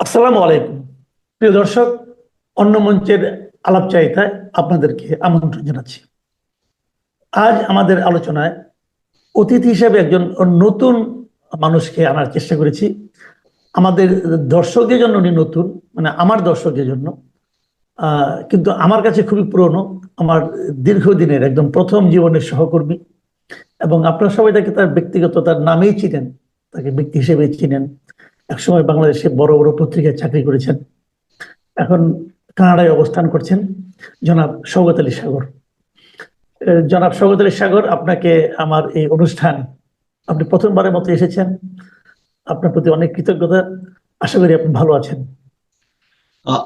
আসসালামু আলাইকুম। প্রিয় দর্শক, অন্য মঞ্চের আলাপচারিতায় আপনাদেরকে আমন্ত্রণ জানাচ্ছি। আজ আমাদের আলোচনায় অতিথি হিসেবে একজন নতুন মানুষকে আনার চেষ্টা করেছি। আমাদের দর্শকদের জন্য উনি নতুন মানে আমার দর্শকদের জন্য। কিন্তু আমার কাছে খুবই পুরনো, আমার দীর্ঘদিনের একদম প্রথম জীবনের সহকর্মী। এবং আপনারা সবাই তাকে তার ব্যক্তিগত, তার নামেই চিনেন, তাকে ব্যক্তি হিসেবে চিনেন। একসময় বাংলাদেশে বড় বড় পত্রিকায় চাকরি করেছেন। এখন কানাডায় অবস্থান করছেন জনাব সৌগত আলী সাগর। জনাব সৌগত আলী সাগর, আপনাকে আমার এই অনুষ্ঠান, আপনি প্রথমবারের মতো এসেছেন। আপনার প্রতি অনেক কৃতজ্ঞতা। আশা করি আপনি ভালো আছেন।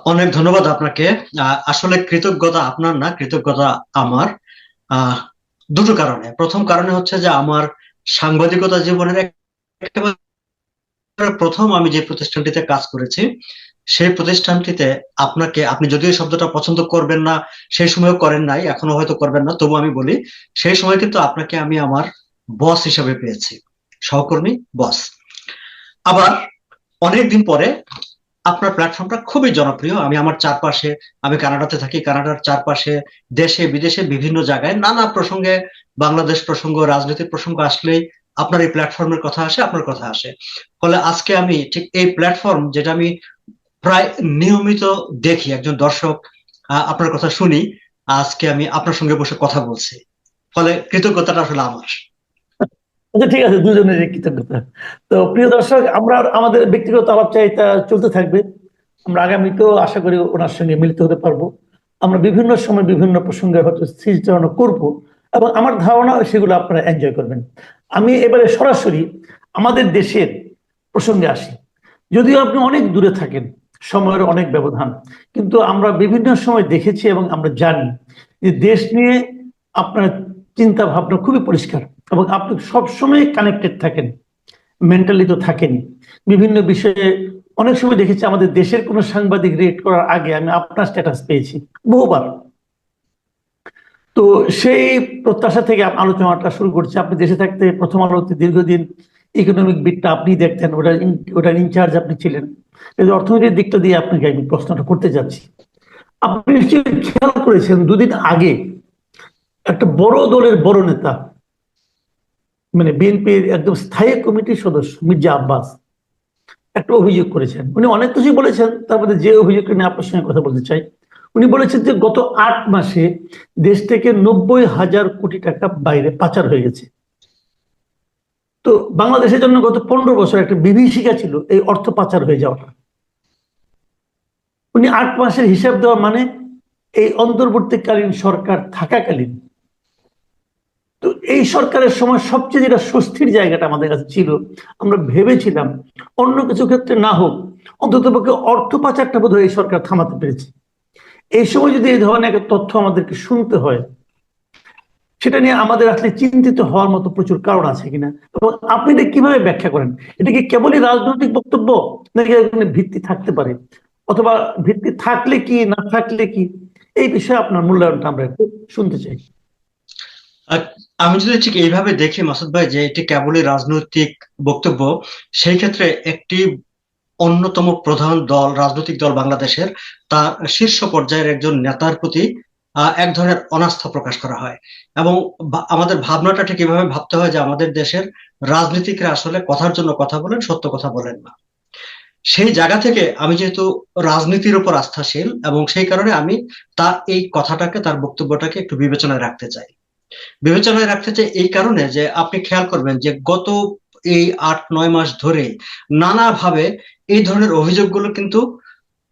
অনেক ধন্যবাদ আপনাকে। আসলে কৃতজ্ঞতা আপনার না, কৃতজ্ঞতা আমার। দুটো কারণে। প্রথম কারণে হচ্ছে যে আমার সাংবাদিকতা জীবনের একেবারে প্রথম আমি যে প্রতিষ্ঠানটিতে কাজ করেছি, সেই প্রতিষ্ঠানটিতে আপনাকে, আপনি যদিও শব্দটা পছন্দ করবেন না, সেই সময়ও করেন নাই, এখনও হয়তো করবেন না তবু আমি বলি, সেই সময় কিন্তু আপনাকে আমি আমার বস হিসাবে পেয়েছি, সহকর্মী বস। আবার অনেকদিন পরে আপনার প্ল্যাটফর্মটা খুবই জনপ্রিয়, আমি আমার চারপাশে, আমি কানাডাতে থাকি, কানাডার চারপাশে, দেশে, বিদেশে বিভিন্ন জায়গায় নানা প্রসঙ্গে, বাংলাদেশ প্রসঙ্গ, রাজনৈতিক প্রসঙ্গ আসলেই আপনার এই প্ল্যাটফর্মের কথা আসে, আপনার কথা আসে। ফলে আজকে আমি ঠিক এই প্ল্যাটফর্ম যেটা আমি প্রায় নিয়মিত দেখি, একজন দর্শক আপনার কথা শুনি, আজকে আমি আপনার সঙ্গে বসে কথা বলছি। ফলে কৃতজ্ঞতাটা আসলে আমার। আচ্ছা ঠিক আছে, দুজনের কৃতজ্ঞতা। তো প্রিয় দর্শক, আমরা আমাদের ব্যক্তিগত আলাপ আলাপচারিতা চলতে থাকবে। আমরা আগামীতেও আশা করি ওনার সঙ্গে মিলিত হতে পারব। আমরা বিভিন্ন সময় বিভিন্ন প্রসঙ্গে হয়তো স্মৃতিচারণা করব। এবং আমার ধারণা সেগুলো আপনারা এনজয় করবেন। আমি এবারে সরাসরি আমাদের দেশের প্রসঙ্গে আসি। যদিও আপনি অনেক দূরে থাকেন, সময়ের অনেক ব্যবধান, কিন্তু আমরা বিভিন্ন সময় দেখেছি এবং আমরা জানি যে দেশ নিয়ে আপনার চিন্তা ভাবনা খুবই পরিষ্কার এবং আপনি সবসময় কানেক্টেড থাকেন মেন্টালি তো থাকেনই। বিভিন্ন বিষয়ে অনেক সময় দেখেছি আমাদের দেশের কোনো সাংবাদিক রেট করার আগে আমি আপনার স্ট্যাটাস পেয়েছি, বহুবার। তো সেই প্রত্যাশা থেকে আলোচনাটা শুরু করছি। আপনি দেশে থাকতে প্রথম আলোতে দীর্ঘদিন ইকোনমিক বিটটা আপনি দেখতেন ওটা ওটার ইনচার্জ আপনি ছিলেন। এই অর্থনৈতিক দিকটা দিয়ে আপনাকে আমি প্রশ্নটা করতে যাচ্ছি। আপনি খেয়াল করেছেন, দুদিন আগে একটা বড় দলের বড় নেতা মানে বিএনপির একদম স্থায়ী কমিটির সদস্য, মির্জা আব্বাস, একটা অভিযোগ করেছেন। উনি অনেক কিছুই বলেছেন, তার মধ্যে যে অভিযোগটা নিয়ে আপনার সঙ্গে কথা বলতে চাই উনি বলেছেন যে গত আট মাসে দেশ থেকে নব্বই হাজার কোটি টাকা বাইরে পাচার হয়ে গেছে। তো বাংলাদেশের জন্য গত পনেরো বছর একটা বিভীষিকা ছিল এই অর্থ পাচার হয়ে যাওয়াটা। উনি আট মাসের হিসাব দেওয়া মানে এই অন্তর্বর্তীকালীন সরকার থাকাকালীন। তো এই সরকারের সময় সবচেয়ে যেটা স্বস্তির জায়গাটা আমাদের কাছে ছিল, আমরা ভেবেছিলাম অন্য কিছু ক্ষেত্রে না হোক অন্তত পক্ষে অর্থ পাচারটা বোধহয় এই সরকার থামাতে পেরেছে। এই সময় যদি এই ধরনের একটা তথ্য আমাদেরকে শুনতে হয়, সেটা নিয়ে আমাদের আসলে চিন্তিত হওয়ার মতো প্রচুর কারণ আছে কিনা? এবং আপনি এটা কীভাবে ব্যাখ্যা করেন? এটা কি কেবলই রাজনৈতিক বক্তব্য, নাকি ভিত্তি থাকতে পারে? অথবা ভিত্তি থাকলে কি, না থাকলে কি? এই বিষয়ে আপনার মূল্যায়নটা আমরা একটু শুনতে চাই। আমি যদি ঠিক এইভাবে দেখি মাসুদ ভাই, যে এটি কেবলই রাজনৈতিক বক্তব্য, সেই ক্ষেত্রে একটি অন্যতম প্রধান দল, রাজনৈতিক দল বাংলাদেশের তার শীর্ষ পর্যায়ের একজন নেতার প্রতি এক ধরনের অনাস্থা প্রকাশ করা হয়। এবং আমাদের ভাবনাটা ঠিক এভাবে ভাবতে হয় যে আমাদের দেশের রাজনীতিকরা আসলে কথার জন্য কথা বলেন, সত্য কথা বলেন না। সেই জায়গা থেকে আমি যেহেতু রাজনীতির উপর আস্থাশীল এবং সেই কারণে আমি তার এই কথাটাকে, তার বক্তব্যটাকে একটু বিবেচনায় রাখতে চাই। বিবেচনায় রাখতে চাই এই কারণে যে আপনি খেয়াল করবেন যে গত এই আট, নয় মাস ধরে নানাভাবে এই ধরনের অভিযোগগুলো কিন্তু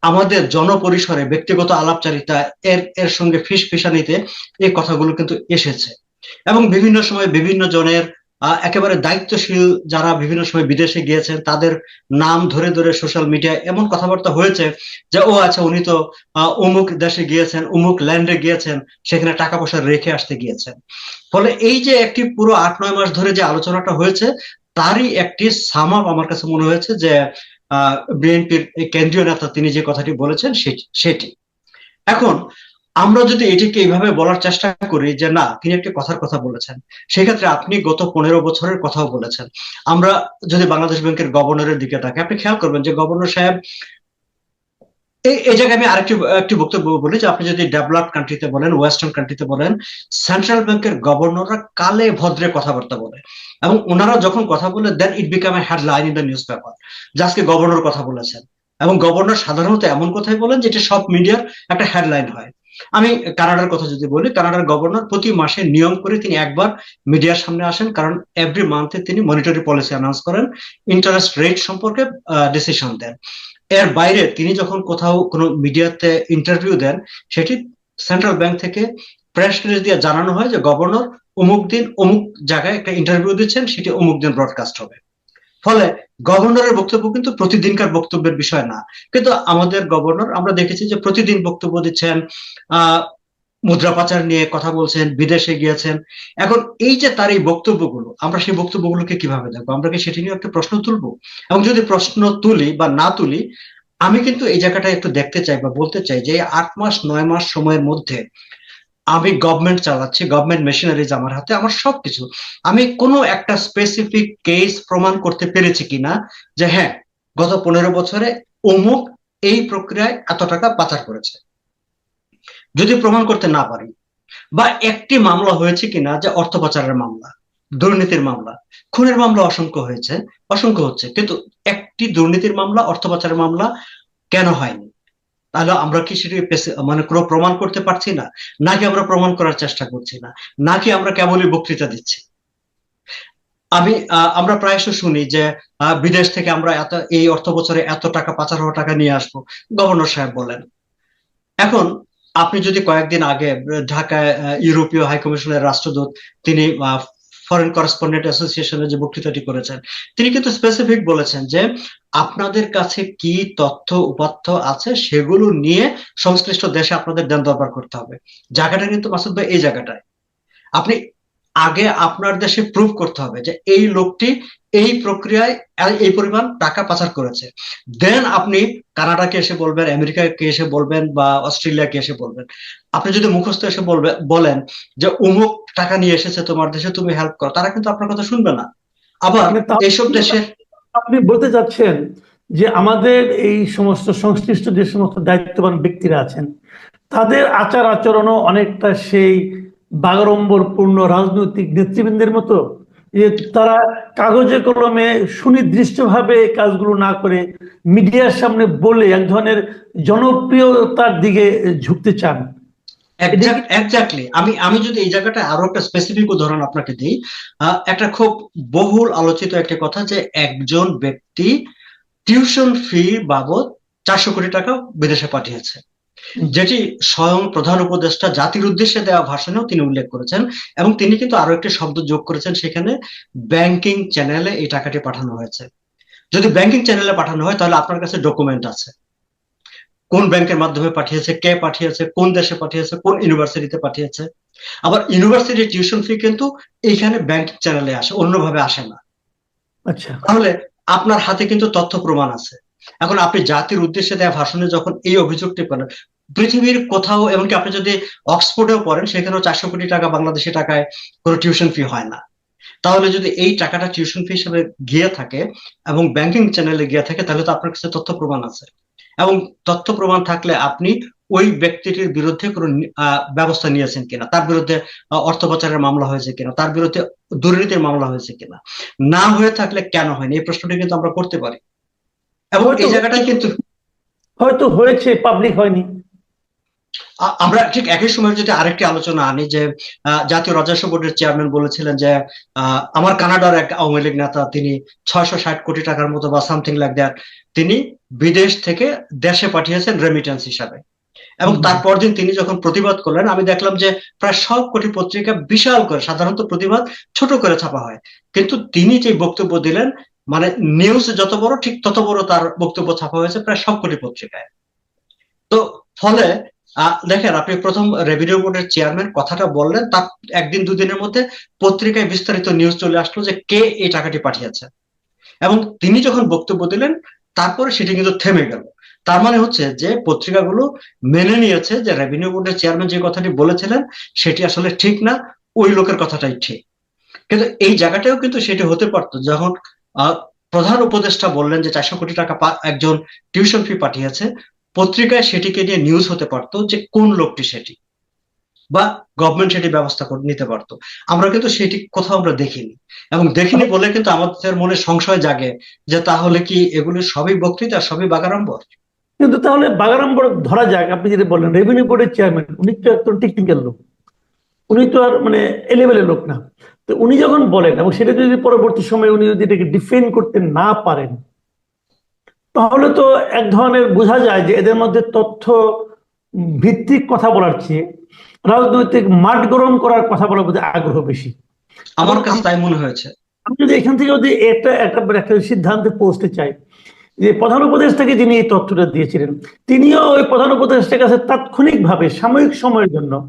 আমাদের জনপরিসরে ব্যক্তিগত আলাপচারিতা এর এর সঙ্গে ফিস ফিসানিতে এই কথাগুলো কিন্তু এসেছে। এবং বিভিন্ন সময় বিভিন্ন জনের একেবারে দায়িত্বশীল যারা বিভিন্ন সময় বিদেশে গিয়েছেন, তাদের নাম ধরে ধরে সোশ্যাল মিডিয়ায় এমন কথাবার্তা হয়েছে যে, ও আচ্ছা উনি তো অমুক দেশে গিয়েছেন, অমুক ল্যান্ডে গিয়েছেন, সেখানে টাকা পয়সা রেখে আসতে গিয়েছেন। ফলে এই যে একটি পুরো আট, নয় মাস ধরে যে আলোচনাটা হয়েছে, তারই একটি সামাপ আমার কাছে মনে হয়েছে যে বিএনপির কেন্দ্রীয় নেতা তিনি যে কথাটি বলেছেন সেটি। এখন, আমরা যদি এটিকে এইভাবে বলার চেষ্টা করি যে না, তিনি একটি কথার কথা বলেছেন, সেক্ষেত্রে আপনি গত পনেরো বছরের কথাও বলেছেন। আমরা যদি বাংলাদেশ ব্যাংকের গভর্নরের দিকে তাকাই, আপনি খেয়াল করবেন যে গভর্নর সাহেব এই জায়গায় আমি আরেকটি, একটি বক্তব্য বলি যে আপনি যদি ডেভেলপ কান্ট্রিতে বলেন ওয়েস্টার্ন কান্ট্রিতে বলেন সেন্ট্রাল ব্যাংকের গভর্নররা কালে ভদ্রে কথাবার্তা বলে। এবং ওনারা যখন কথা বলে then it become a headline in the news যে গভর্নর কথা বলেছেন। এবং গভর্নর সাধারণত এমন কথাই বলেন যেটা সব মিডিয়ার একটা হেডলাইন হয়। আমি কানাডার কথা যদি বলি, কানাডার গভর্নর প্রতি মাসে নিয়ম করে তিনি একবার মিডিয়ার সামনে আসেন, কারণ এভরি মান্থে তিনি মনিটরি পলিসি অ্যানাউন্স করেন ইন্টারেস্ট রেট সম্পর্কে ডিসিশন দেন। এর বাইরে তিনি যখন কোথাও কোনো মিডিয়াতে ইন্টারভিউ দেন, সেটি সেন্ট্রাল ব্যাংক থেকে প্রেস রিলিজ দিয়ে জানানো হয় যে গভর্নর অমুক দিন অমুক জায়গায় একটা ইন্টারভিউ দিচ্ছেন, সেটি অমুক দিন ব্রডকাস্ট হবে। ফলে গভর্নরের বক্তব্য কিন্তু প্রতিদিনকার বক্তব্যের বিষয় না। কিন্তু আমাদের গভর্নর আমরা দেখেছি যে প্রতিদিন বক্তব্য দিচ্ছেন, আহ মুদ্রা পাচার নিয়ে কথা বলছেন, বিদেশে গিয়েছেন। এখন এই যে তার এই বক্তব্যগুলো, আমরা সেই বক্তব্যগুলোকে কীভাবে দেখব? আমরা কি সেটি নিয়ে একটা প্রশ্ন তুলবো? এবং যদি প্রশ্ন তুলি বা না তুলি, আমি কিন্তু এই জায়গাটা একটু দেখতে চাই বা বলতে চাই যে আট মাস, নয় মাস সময়ের মধ্যে আমি গভর্নমেন্ট চালাচ্ছি গভর্নমেন্ট মেশিনারিজ আমার হাতে, আমার সবকিছু। আমি কোনো একটা স্পেসিফিক কেস প্রমাণ করতে পেরেছি কিনা যে হ্যাঁ গত পনেরো বছরে অমুক এই প্রক্রিয়ায় এত টাকা পাচার করেছে। যদি প্রমাণ করতে না পারি, বা একটি মামলা হয়েছে কিনা, যে অর্থ পাচারের মামলা, দুর্নীতির মামলা, খুনের মামলা অসংখ্য হয়েছে, অসংখ্য হচ্ছে, কিন্তু একটি দুর্নীতির মামলা, অর্থ পাচারের মামলা কেন হয়নি? তাহলে আমরা কি সেটি মানে কোনো প্রমাণ করতে পারছি না? নাকি আমরা প্রমাণ করার চেষ্টা করছি না? নাকি আমরা কেবলই বক্তৃতা দিচ্ছি? আমি আমরা প্রায়শ শুনি যে বিদেশ থেকে আমরা এত, এই অর্থ বছরে এত টাকা, পাচার হওয়া টাকা নিয়ে আসব। গভর্নর সাহেব বলেন। এখন আপনি যদি কয়েকদিন আগে ঢাকায় ইউরোপীয় হাই কমিশনের রাষ্ট্রদূত, তিনি ফরেন করেসপন্ডেন্ট অ্যাসোসিয়েশনের যে বক্তৃতাটি করেছেন, তিনি কিন্তু স্পেসিফিক বলেছেন যে আপনাদের কাছে কি তথ্য উপাত্য আছে সেগুলো নিয়ে সংশ্লিষ্ট দেশে আপনাদের দেন দরবার করতে হবে। জায়গাটা কিন্তু মাসুদ ভাই এই জায়গাটায়। আপনি আগে আপনার দেশে প্রুভ করতে হবে যে এই লোকটি এই প্রক্রিয়ায় এই পরিমাণ টাকা পাচার করেছে। দেন আপনি কানাডাকে এসে বলবেন আমেরিকাকে এসে বলবেন বা অস্ট্রেলিয়াকে এসে বলবেন। আপনি যদি মুখস্থ এসে বলবে বলেন যে অমুক টাকা নিয়ে এসেছে তোমার দেশে তুমি হেল্প করো তারা কিন্তু আপনার কথা শুনবে না। আবার এইসব দেশের আপনি বলতে চাচ্ছেন যে আমাদের এই সমস্ত সংশ্লিষ্ট যে সমস্ত দায়িত্ববান ব্যক্তিরা আছেন তাদের আচার আচরণও অনেকটা সেই বাগড়ম্বরপূর্ণ রাজনৈতিক নেতৃবৃন্দের মতো? তারা কাগজে কলমে সুনির্দিষ্টভাবে কাজগুলো না করে মিডিয়ার সামনে বলে এক ধরনের জনপ্রিয়তার দিকে ঝুঁকতে চান এক্স্যাক্টলি আমি আমি যদি এই জায়গাটা আরও একটা স্পেসিফিক উদাহরণ আপনাকে দিই একটা খুব বহুল আলোচিত একটা কথা যে একজন ব্যক্তি টিউশন ফি বাবদ চারশো কোটি টাকা বিদেশে পাঠিয়েছে। যেটি স্বয়ং প্রধান উপদেষ্টা জাতির উদ্দেশ্যে দেওয়া ভাষণেও তিনি উল্লেখ করেছেন এবং তিনি কিন্তু আরও একটি শব্দ যোগ করেছেন সেখানে ব্যাংকিং চ্যানেলে এই টাকাটি পাঠানো হয়েছে। যদি ব্যাংকিং চ্যানেলে পাঠানো হয় তাহলে আপনার কাছে ডকুমেন্ট আছে। কোন ব্যাংকের মাধ্যমে পাঠিয়েছে কে পাঠিয়েছে কোন দেশে পাঠিয়েছে কোন ইউনিভার্সিটিতে পাঠিয়েছে। আবার ইউনিভার্সিটির টিউশন ফি কিন্তু এইখানে ব্যাংকিং চ্যানেলে আসে অন্যভাবে আসে না। আচ্ছা। তাহলে আপনার হাতে কিন্তু তথ্য প্রমাণ আছে। এখন আপনি জাতির উদ্দেশ্যে দেয়া ভাষণে যখন এই অভিযোগটি করেন, পৃথিবীর কোথাও, এমনকি আপনি যদি অক্সফোর্ডেও পড়েন সেখানেও চারশো কোটি টাকা বাংলাদেশি টাকায় কোনো টিউশন ফি হয় না। তাহলে যদি এই টাকাটা টিউশন ফি হিসেবে গিয়ে থাকে এবং ব্যাংকিং চ্যানেলে গিয়ে থাকে, তাহলে তো আপনার কাছে তথ্য প্রমাণ আছে। এবং তথ্য প্রমাণ থাকলে আপনি ওই ব্যক্তিটির বিরুদ্ধে কোনো ব্যবস্থা নিয়েছেন কিনা, তার বিরুদ্ধে অর্থ পাচারের মামলা হয়েছে কিনা, তার বিরুদ্ধে দুর্নীতির মামলা হয়েছে কিনা। না হয়ে থাকলে কেন হয়নি? এই প্রশ্নটি কিন্তু আমরা করতে পারি। এবং এই জায়গাটায় কিন্তু হয়তো হয়েছে পাবলিক হয়নি। আমরা ঠিক একই সময় যদি আরেকটি আলোচনা আনি যে জাতীয় রাজস্ব বোর্ডের চেয়ারম্যান বলেছিলেন যে আমার কানাডার এক আওয়ামী লীগ নেতা তিনি ছয়শো ষাট কোটি টাকার মতো বা সামথিং লাইক দ্যাট তিনি বিদেশ থেকে দেশে পাঠিয়েছেন রেমিটেন্স হিসাবে। এবং তারপর দিন তিনি যখন প্রতিবাদ করলেন আমি দেখলাম যে প্রায় সব কোটি পত্রিকা বিশাল করে সাধারণত প্রতিবাদ ছোট করে ছাপা হয়। কিন্তু তিনি যে বক্তব্য দিলেন মানে নিউজ যত বড়, ঠিক তত বড় তার বক্তব্য ছাপা হয়েছে প্রায় সবকটি পত্রিকায়। তো ফলে দেখেন আপনি প্রথম রেভিনিউ বোর্ডের চেয়ারম্যান কথাটা বললেন, তার একদিন দুদিনের মধ্যে পত্রিকায় বিস্তারিত নিউজ চলে আসলো যে কে এই টাকাটি পাঠিয়েছে। এবং তিনি যখন বক্তব্য দিলেন, তারপরে সেটি কিন্তু থেমে গেল। তার মানে হচ্ছে যে পত্রিকাগুলো মেনে নিয়েছে যে রেভিনিউ বোর্ডের চেয়ারম্যান যে কথাটি বলেছিলেন, সেটি আসলে ঠিক না, ওই লোকের কথাটাই ঠিক। কিন্তু এই জায়গাটাও কিন্তু সেটি হতে পারতো, যখন প্রধান উপদেষ্টা বললেন যে চারশো কোটি টাকা একজন টিউশন ফি পাঠিয়েছে। পত্রিকায় সেটিকে নিয়ে নিউজ হতে পারতো যে কোন লোকটি সেটি বা গভর্নমেন্ট সেটি ব্যবস্থা নিতে পারতো। আমরা কিন্তু সেটি কোথাও আমরা দেখিনি এবং দেখিনি বলে কিন্তু আমাদের মনে সংশয় জাগে যে তাহলে কি এগুলো সবই বক্তৃতা, সবই বাগাড়ম্বর? কিন্তু তাহলে বাগারাম বোর্ড ধরা যাক, আপনি যেটা বললেন রেভিনিউ বোর্ডের চেয়ারম্যান উনি তো একজন টেকনিক্যাল লোক। উনি তো আর মানে এলেভেলের লোক না। তো উনি যখন বলেন এবং সেটা যদি পরবর্তী সময়ে উনি যদি এটাকে ডিফেন্ড করতে না পারেন তাহলে তো এক ধরনের বোঝা যায় যে এদের মধ্যে তথ্য ভিত্তিক কথা বলার চেয়ে রাজনৈতিক মাঠ গরম করার কথা বলার প্রতি আগ্রহ বেশি। আমার কাছে তাই মনে হয়েছে। আমি যদি এখান থেকে যদি একটা একটা একটা সিদ্ধান্তে পৌঁছতে চাই যে প্রধান উপদেষ্টাকে যিনি এই তথ্যটা দিয়েছিলেন তিনিও ওই প্রধান উপদেষ্টার কাছে তাৎক্ষণিকভাবে সাময়িক সময়ের জন্য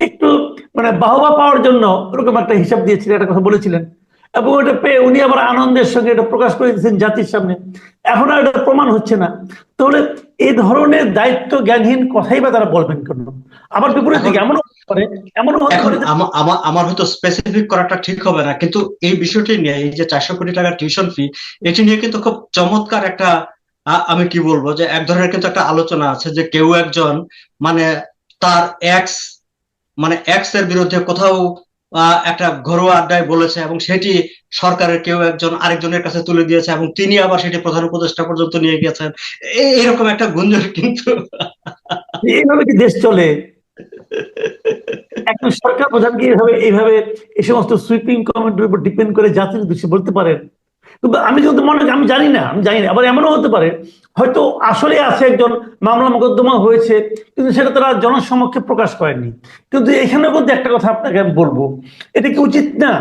একটু মানে বাহবা পাওয়ার জন্য ওরকম একটা হিসাব দিয়েছিলেন একটা কথা বলেছিলেন। এবং ওটা পেয়ে উনি আবার আনন্দের সঙ্গে এটা প্রকাশ করে দিয়েছেন জাতির সামনে। এখন আর এটা প্রমাণ হচ্ছে না। তাহলে এই ধরনের দায়িত্ব জ্ঞানহীন কথাই বা তারা বলবেন কেন? আবার বিপরীত দিকে এমনও পারে এমনও হতে পারে যে- আমা- আমা- আমার হয়তো স্পেসিফিক করাটা ঠিক হবে না কিন্তু এই বিষয়টি নিয়ে এই যে চারশো কোটি টাকার টিউশন ফি এটি নিয়ে কিন্তু খুব চমৎকার একটা আমি কি বলব যে এক ধরনের কিন্তু একটা আলোচনা আছে যে কেউ একজন মানে তার এক্স মানে এক্সের বিরুদ্ধে কোথাও একটা ঘরোয়া আড্ডায় বলেছে এবং সেটি সরকারের কেউ একজন আরেকজনের কাছে তুলে দিয়েছে এবং তিনি আবার সেটি প্রধান উপদেষ্টা পর্যন্ত নিয়ে গেছেন এরকম একটা গুঞ্জন কিন্তু। দেশ চলে? একজন সরকার প্রধান কি এইভাবে এইভাবে এই সমস্ত সুইপিং কমেন্টের উপর ডিপেন্ড করে জাতির বলতে পারেন? আমি কিন্তু মনে আমি জানি না, আমি জানি না, আবার এমনও হতে পারে, হয়তো আসলে আছে একজন মামলা মোকদ্দমা হয়েছে, কিন্তু সেটা তারা জনসমক্ষে প্রকাশ করেনি। কিন্তু এখানে মধ্যে একটা কথা আপনাকে আমি বলব, এটা কি উচিত না?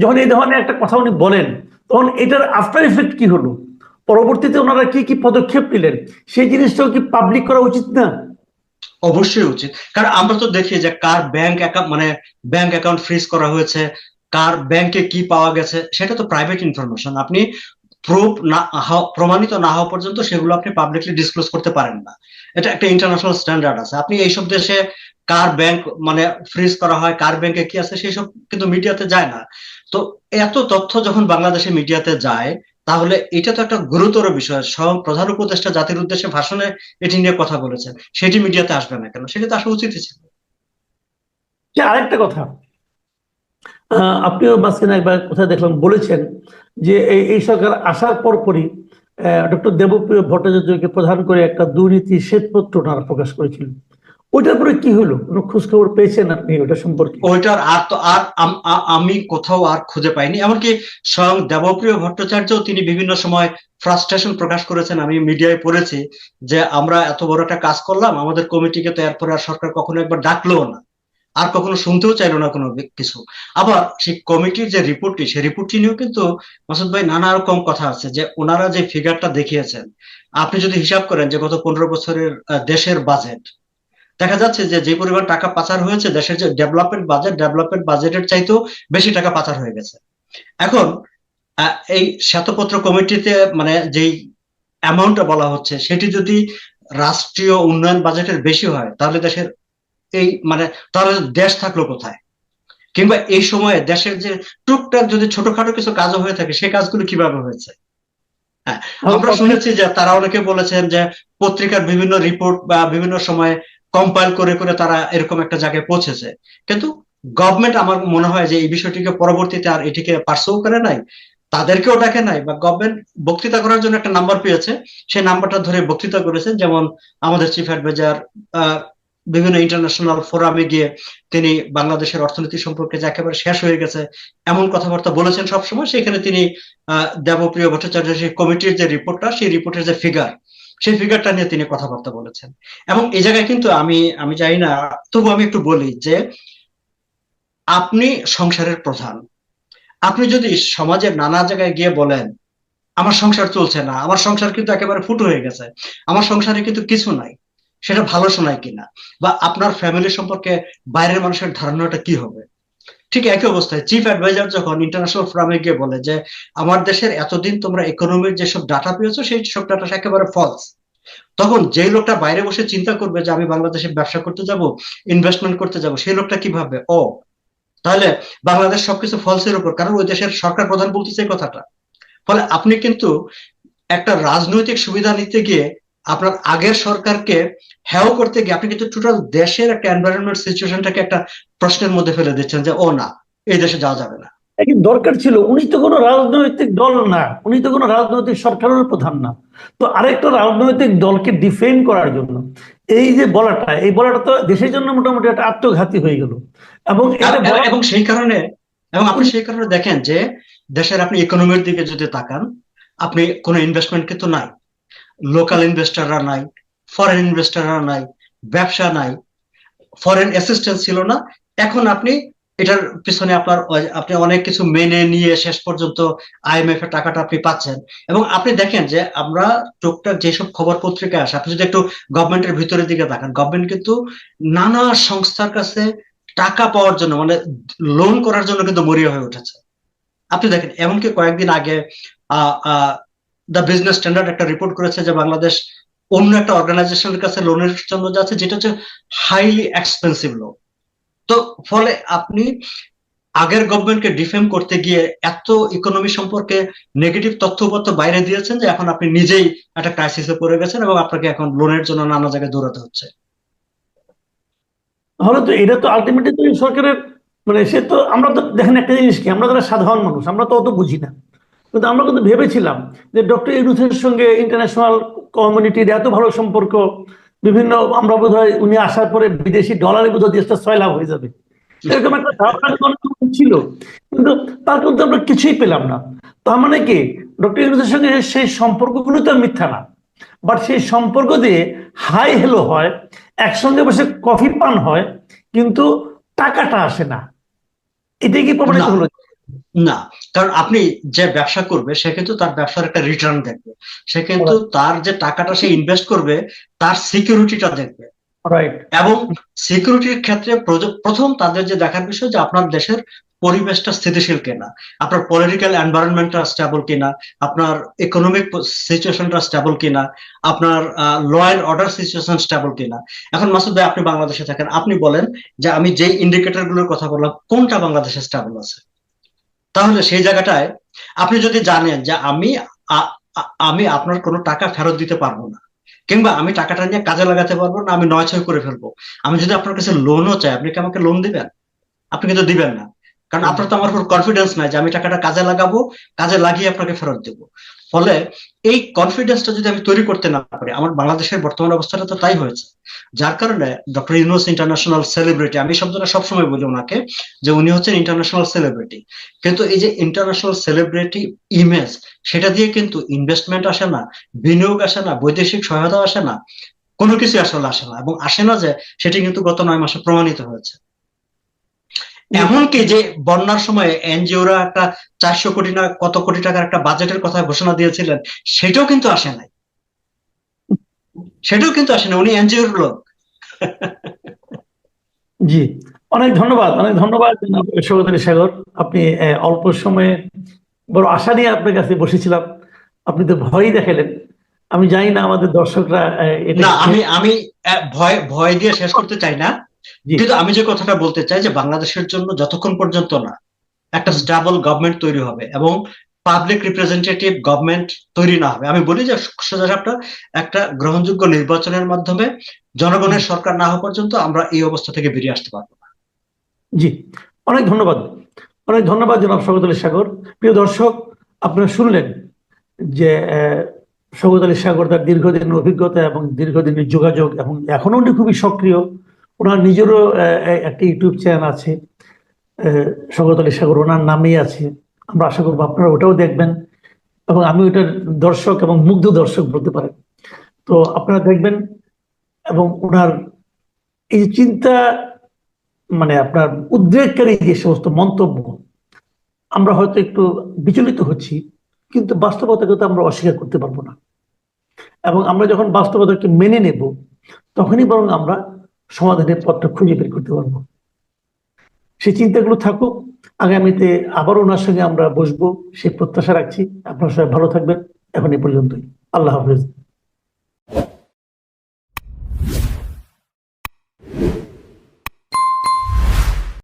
যখন এই ধরনের একটা কথা উনি বলেন, তখন এটার আফটার ইফেক্ট কি হলো? পরবর্তীতে ওনারা কি কি পদক্ষেপ নিলেন? সেই জিনিসটাও কি পাবলিক করা উচিত না? অবশ্যই উচিত। কারণ আমরা তো দেখি যে কার ব্যাংক অ্যাকাউন্ট মানে ব্যাংক অ্যাকাউন্ট ফ্রিজ করা হয়েছে কার ব্যাংকে কি পাওয়া গেছে, সেটা তো প্রাইভেট ইনফরমেশন আপনি প্রুফ না প্রমাণিত না হওয়া পর্যন্ত সেগুলো আপনি পাবলিকলি ডিসক্লোজ করতে পারেন না। এটা একটা ইন্টারন্যাশনাল স্ট্যান্ডার্ড আছে। আপনি এইসব দেশে কার ব্যাংক মানে ফ্রিজ করা হয়, কার ব্যাংকে কি আছে সেই সব কিন্তু মিডিয়াতে যায় না। তো এত তথ্য যখন বাংলাদেশে মিডিয়াতে যায়, তাহলে এটা তো একটা গুরুতর বিষয়। স্বয়ং প্রধান উপদেষ্টা জাতির উদ্দেশ্যে ভাষণে এটি নিয়ে কথা বলেছেন। সেটি মিডিয়াতে আসবে না কেন? সেটা তো আসা উচিতই ছিল। আরেকটা কথা। আপনিও মাঝখানে একবার, কোথায় দেখলাম, বলেছেন যে এই সরকার আসার পরপরই ডক্টর দেবপ্রিয় ভট্টাচার্যকে প্রধান করে একটা দুর্নীতি শ্বেতপত্র ওনারা প্রকাশ করেছিলেন ওইটার পরে কি হলো? কোনো খোঁজ খবর পেয়েছেন আপনি ওটা সম্পর্কে? ওইটার আর তো, আর আমি কোথাও আর খুঁজে পাইনি। এমনকি স্বয়ং দেবপ্রিয় ভট্টাচার্য তিনি বিভিন্ন সময় ফ্রাস্ট্রেশন প্রকাশ করেছেন, আমি মিডিয়ায় পড়েছি যে আমরা এত বড় একটা কাজ করলাম, আমাদের কমিটিকে তো এরপরে আর সরকার কখনো একবার ডাকলো না। আর কখনো শুনতেও চাইলো না কোনো কিছু। আবার সেই কমিটির যে রিপোর্টটি সেই রিপোর্টটি নিয়েও কিন্তু মাসুদ ভাই নানা রকম কথা আছে যে ওনারা যে ফিগারটা দেখিয়েছেন, আপনি যদি হিসাব করেন যে গত পনেরো বছরের দেশের বাজেট দেখা যাচ্ছে যে যে পরিমাণ টাকা পাচার হয়েছে, দেশের যে ডেভেলপমেন্ট বাজেট ডেভেলপমেন্ট বাজেটের চাইতেও বেশি টাকা পাচার হয়ে গেছে। এখন এই শ্বেতপত্র কমিটিতে মানে যেই অ্যামাউন্টটা বলা হচ্ছে, সেটি যদি রাষ্ট্রীয় উন্নয়ন বাজেটের বেশি হয়, তাহলে দেশের এই মানে তাহলে দেশ থাকল কোথায়? কিংবা এই সময়ে দেশের যে টুকটাক যদি ছোটখাটো কিছু কাজও হয়ে থাকে সেই কাজগুলো কীভাবে হয়েছে? হ্যাঁ আমরা শুনেছি যে তারা অনেকে বলেছেন যে পত্রিকার বিভিন্ন রিপোর্ট বা বিভিন্ন সময় কম্পাইল করে করে তারা এরকম একটা জায়গায় পৌঁছেছে। কিন্তু গভর্নমেন্ট আমার মনে হয় যে এই বিষয়টিকে পরবর্তীতে আর এটিকে পার্সও করে নাই তাদেরকেও ডাকে নাই বা গভর্নমেন্ট বক্তৃতা করার জন্য একটা নাম্বার পেয়েছে। সেই নাম্বারটা ধরে বক্তৃতা করেছে যেমন আমাদের চিফ অ্যাডভাইজার বিভিন্ন ইন্টারন্যাশনাল ফোরামে গিয়ে তিনি বাংলাদেশের অর্থনীতি সম্পর্কে যে একেবারে শেষ হয়ে গেছে, এমন কথাবার্তা বলেছেন সবসময়। সেখানে তিনি দেবপ্রিয় ভট্টাচার্য সেই কমিটির যে রিপোর্টটা সেই রিপোর্টের যে ফিগার সেই ফিগারটা নিয়ে তিনি কথাবার্তা বলেছেন। এবং এই জায়গায় কিন্তু আমি আমি জানি না, তবু আমি একটু বলি যে আপনি সংসারের প্রধান। আপনি যদি সমাজের নানা জায়গায় গিয়ে বলেন, আমার সংসার চলছে না, আমার সংসার কিন্তু একেবারে ফুটো হয়ে গেছে, আমার সংসারে কিন্তু কিছু নাই। সেটা ভালো শোনায় কিনা? বা আপনার ফ্যামিলি সম্পর্কে বাইরের মানুষের ধারণাটা কি হবে? ঠিক একই অবস্থায় চিফ অ্যাডভাইজার যখন ইন্টারন্যাশনাল ফোরামে গিয়ে বলে যে, আমার দেশের এতদিন তোমরা ইকোনমির যেসব ডাটা পেয়েছ, সেই সব ডাটা একেবারে ফলস তখন যেই লোকটা বাইরে বসে চিন্তা করবে যে, আমি বাংলাদেশে ব্যবসা করতে যাব ইনভেস্টমেন্ট করতে যাব, সেই লোকটা কি ভাববে? ও, তাহলে বাংলাদেশ সবকিছু ফলসের উপর, কারণ ওই দেশের সরকার প্রধান বলতেছে কথাটা। ফলে আপনি কিন্তু একটা রাজনৈতিক সুবিধা নিতে গিয়ে আপনার আগের সরকারকে হ্যাও করতে গিয়ে আপনি কিন্তু টোটাল দেশের একটা এনভায়রনমেন্ট সিচুয়েশনটাকে একটা প্রশ্নের মধ্যে ফেলে দিচ্ছেন যে ও না এই দেশে যাওয়া যাবে না। দরকার ছিল উনি তো কোনো রাজনৈতিক দল না উনি তো কোনো রাজনৈতিক সরকারের প্রধান না। তো আরেকটা রাজনৈতিক দলকে ডিফেন্ড করার জন্য এই যে বলাটা এই বলাটা তো দেশের জন্য মোটামুটি একটা আত্মঘাতী হয়ে গেল। এবং এবং সেই কারণে এবং আপনি সেই কারণে দেখেন যে দেশের আপনি ইকোনমির দিকে যদি তাকান আপনি কোনো ইনভেস্টমেন্ট কিন্তু নাই। লোকাল ইনভেস্টররা নাই ফরেন ইনভেস্টররা নাই, ব্যবসা নাই ফরেন অ্যাসিস্ট্যান্স ছিল না। এখন আপনি এটার পিছনে আপনার আপনি অনেক কিছু মেনে নিয়ে শেষ পর্যন্ত আইএমএফ এর টাকাটা আপনি পাচ্ছেন। এবং আপনি দেখেন যে আমরা টুকটাক যেসব খবর পত্রিকায় আসে, আপনি যদি একটু গভর্নমেন্টের ভিতরের দিকে তাকান, গভর্নমেন্ট কিন্তু নানা সংস্থার কাছে টাকা পাওয়ার জন্য মানে লোন করার জন্য কিন্তু মরিয়া হয়ে উঠেছে। আপনি দেখেন, এমনকি কয়েকদিন আগে দ্য বিজনেস স্ট্যান্ডার্ড একটা রিপোর্ট করেছে যে বাংলাদেশ অন্য একটা অর্গানাইজেশনের কাছে লোনের জন্য যাচ্ছে, যেটা হচ্ছে হাইলি এক্সপেন্সিভ লোন তো ফলে আপনি আগের গভর্নমেন্টকে ডিফেম করতে গিয়ে এত ইকোনমি সম্পর্কে নেগেটিভ তথ্যপত্র বাইরে দিয়েছেন যে এখন আপনি নিজেই একটা ক্রাইসিসে পড়ে গেছেন এবং আপনাকে এখন লোনের জন্য নানা জায়গায় দৌড়াতে হচ্ছে। তাহলে তো এটা তো আলটিমেটলি তো সরকারের মানে সে তো, আমরা তো দেখেন একটা জিনিস কি, আমরা যারা সাধারণ মানুষ, আমরা তো অত বুঝি না। কিন্তু আমরা কিন্তু ভেবেছিলাম যে ডক্টর ইউনুসের সঙ্গে ইন্টারন্যাশনাল কমিউনিটির এত ভালো সম্পর্ক বিভিন্ন আমরা বোধ হয় উনি আসার পরে বিদেশি ডলারে বোধ হয় দেশটা ছয় লাভ হয়ে যাবে। এরকম একটা ধারণা ছিল কিন্তু তার কিন্তু আমরা কিছুই পেলাম না। তার মানে কি? ডক্টর ইউনুসের সঙ্গে সেই সম্পর্কগুলো তো মিথ্যা না। বাট সেই সম্পর্ক দিয়ে হাই হেলো হয় একসঙ্গে বসে কফি পান হয় কিন্তু টাকাটা আসে না। এটাই কি প্রমাণিত হলো? না কারণ আপনি যে ব্যবসা করবে সে কিন্তু তার ব্যবসার একটা রিটার্ন দেখবে। সে কিন্তু তার যে টাকাটা সে ইনভেস্ট করবে তার সিকিউরিটিটা দেখবে। এবং সিকিউরিটির ক্ষেত্রে প্রথম তাদের যে দেখার বিষয় যে আপনার দেশের পরিবেশটা স্থিতিশীল কিনা আপনার পলিটিক্যাল এনভায়রনমেন্টটা স্টেবল কিনা আপনার ইকোনমিক সিচুয়েশনটা স্টেবল কিনা আপনার law and order situation stable কিনা। এখন মাসুদ ভাই আপনি বাংলাদেশে থাকেন। আপনি বলেন যে আমি যেই ইন্ডিকেটরগুলোর কথা বললাম কোনটা বাংলাদেশে স্টেবল আছে? তাহলে সেই জায়গাটায় আপনি যদি জানেন যে আমি আমি আপনার কোনো টাকা ফেরত দিতে পারব না, কিংবা আমি টাকাটা নিয়ে কাজে লাগাতে পারব না, আমি নয় ছয় করে ফেলব, আমি যদি আপনার কাছে লোনও চাই, আপনি কি আমাকে লোন দিবেন? আপনি কিন্তু দিবেন না। কারণ আপনার তো আমার কনফিডেন্স নাই যে আমি টাকাটা কাজে লাগাবো, কাজে লাগিয়ে আপনাকে ফেরত দেবো। ফলে এই কনফিডেন্সটা যদি আমি তৈরি করতে না পারি, আমার বাংলাদেশের বর্তমান অবস্থাটা তো তাই হয়েছে। যার কারণে ডক্টর ইউনুস ইন্টারন্যাশনাল সেলিব্রিটি আমি শব্দটা সবসময় বলি ওনাকে, যে উনি হচ্ছেন ইন্টারন্যাশনাল সেলিব্রিটি কিন্তু এই যে ইন্টারন্যাশনাল সেলিব্রিটি ইমেজ সেটা দিয়ে কিন্তু ইনভেস্টমেন্ট আসে না, বিনিয়োগ আসে না, বৈদেশিক সহায়তা আসে না, কোনো কিছু আসলে আসে না। এবং আসে না যে, সেটি কিন্তু গত নয় মাসে প্রমাণিত হয়েছে। এমনকি যে বন্যার সময় এনজিওরা একটা চারশো কোটি না কত কোটি টাকার একটা বাজেটের কথা ঘোষণা দিয়েছিলেন সেটাও কিন্তু আসে নাই। সেটাও কিন্তু আসে না উনি এনজিওর লোক। জি অনেক ধন্যবাদ অনেক ধন্যবাদ সৌগতারি সাগর। আপনি অল্প সময়ে বড় আশা নিয়ে আপনার কাছে বসেছিলাম। আপনি তো ভয়ই দেখালেন। আমি জানি না আমাদের দর্শকরা না আমি আমি ভয় ভয় দিয়ে শেষ করতে চাই না। কিন্তু আমি যে কথাটা বলতে চাই যে বাংলাদেশের জন্য যতক্ষণ পর্যন্ত না একটা স্টেবল গভর্নমেন্ট তৈরি হবে এবং পাবলিক রিপ্রেজেন্টেটিভ গভর্নমেন্ট তৈরি না হবে আমি বলি যে সোজা সাপটা একটা গ্রহণযোগ্য নির্বাচনের মাধ্যমে জনগণের সরকার না হওয়া পর্যন্ত আমরা এই অবস্থা থেকে বেরিয়ে আসতে পারব না। জি অনেক ধন্যবাদ। অনেক ধন্যবাদ জনাব স্বগত আলী সাগর। প্রিয় দর্শক আপনারা শুনলেন যে স্বগত আলী সাগর তার দীর্ঘদিনের অভিজ্ঞতা এবং দীর্ঘদিনের যোগাযোগ এবং এখনও উনি খুবই সক্রিয়। ওনার নিজেরও একটা ইউটিউব চ্যানেল আছে স্বগত আলী সাগর, ওনার নামেই আছে। আমরা আশা করব আপনারা ওটাও দেখবেন এবং আমি ওটার দর্শক এবং মুগ্ধ দর্শক বলতে পারেন। তো আপনারা দেখবেন এবং ওনার এই চিন্তা মানে আপনার উদ্বেগকারী যে সমস্ত মন্তব্য, আমরা হয়তো একটু বিচলিত হচ্ছি, কিন্তু বাস্তবতাকে তো আমরা অস্বীকার করতে পারব না। এবং আমরা যখন বাস্তবতাকে মেনে নেব, তখনই বরং আমরা সমাধানের পথটা খুঁজে বের করতে পারব। সেই চিন্তাগুলো থাকুক, আগামীতে আবার ওনার সঙ্গে আমরা বসবো, সেই প্রত্যাশা রাখছি। আপনারা সবাই ভালো থাকবেন। এখন এই পর্যন্তই। আল্লাহ হাফেজ।